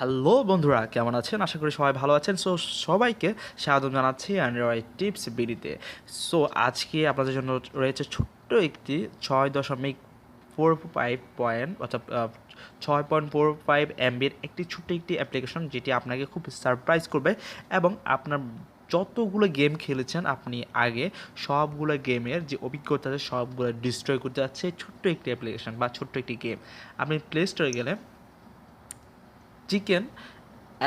Hello বন্ধুরা, কেমন আছেন? আশা করি সবাই ভালো আছেন। সো সবাইকে স্বাগত জানাচ্ছি অ্যান্ড্রয়েড টিপস বিডিতে। সো আজকে আপনাদের জন্য রয়েছে ছোট্ট একটি ছয় দশমিক ফোর ফাইভ পয়েন্ট অর্থাৎ ছয় পয়েন্ট ফোর ফাইভ এমবির একটি ছোট্ট একটি অ্যাপ্লিকেশন যেটি আপনাকে খুব সারপ্রাইজ করবে এবং আপনার যতগুলো গেম খেলেছেন আপনি আগে সবগুলো গেমের যে অভিজ্ঞতা আছে সবগুলো ডিস্ট্রয় করতে যাচ্ছে ছোট্ট একটি অ্যাপ্লিকেশন বা ছোট্ট একটি গেম আপনি প্লে স্টোরে গেলে chicken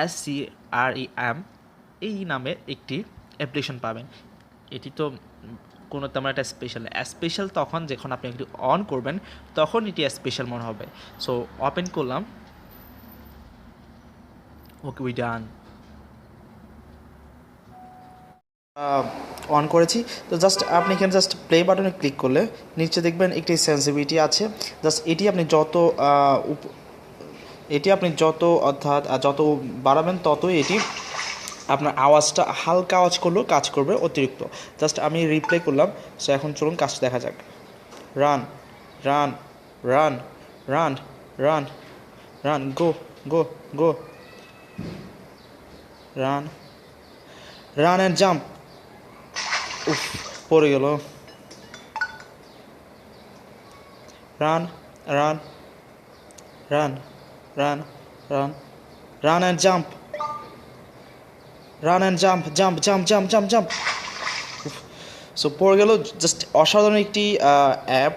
S C R E M এই নামে একটি অ্যাপ্লিকেশন পাবেন। এটি তো কোনো তেমন একটা স্পেশাল স্পেশাল তখন যখন আপনি এটি অন করবেন, তখন এটি স্পেশাল মনে হবে। সো ওপেন করলাম। ওকে উই ডান অন করেছি। তো জাস্ট আপনি এখানে জাস্ট প্লে বাটনে ক্লিক করলে নিচে দেখবেন একটি সেন্সিভিটি আছে। জাস্ট এটি আপনি যত এটি আপনি যত অর্থাৎ যত বাড়াবেন ততই এটি আপনার আওয়াজটা হালকা আওয়াজ করলেও কাজ করবে অতিরিক্ত। জাস্ট আমি রিপ্লে করলাম সো এখন চলুন কাজটা দেখা যাক। Run run run run run run go go go run run and jump উফ, পড়ে গেল। Run run run run run run and jump run and jump jump jump jump jump jump so পড়ে গেল জাস্ট অসাধারণ একটি app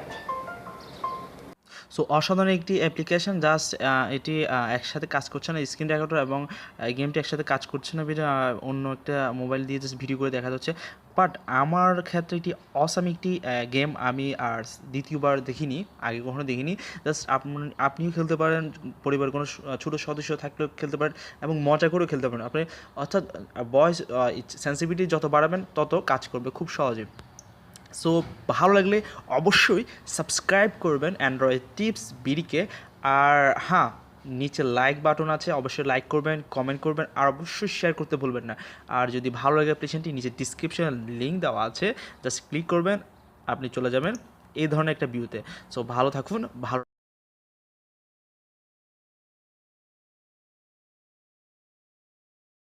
so অসাধারণ একটি application just এটি একসাথে কাজ করছে না স্ক্রিন রেকর্ডার এবং গেমটি একসাথে কাজ করছে না অন্য একটা মোবাইল দিয়ে জাস্ট ভিডিও করে দেখা যাচ্ছে। বাট আমার ক্ষেত্রে এটি অসাম একটি গেম আমি আর দ্বিতীয়বার দেখিনি, আগে কখনো দেখিনি। জাস্ট আপনি, আপনিও খেলতে পারেন পরিবার কোনো ছোটো সদস্য থাকলেও খেলতে পারেন এবং মজা করেও খেলতে পারেন। আপনি, অর্থাৎ বয়স সেন্সিটিভিটি যত বাড়াবেন, তত কাজ করবে, খুব সহজে। সো ভালো লাগলে অবশ্যই সাবস্ক্রাইব করবেন অ্যান্ড্রয়েড টিপস বিডিকে। আর হ্যাঁ নিচে লাইক বাটন আছে, অবশ্যই লাইক করবেন কমেন্ট করবেন, আর অবশ্যই শেয়ার করতে ভুলবেন না। আর যদি ভালো লাগে অ্যাপ্লিকেশনটি নিচে ডিসক্রিপশানে লিঙ্ক দেওয়া আছে। জাস্ট ক্লিক করবেন, আপনি চলে যাবেন এই ধরনের একটা ভিউতে সো ভালো থাকুন, ভালো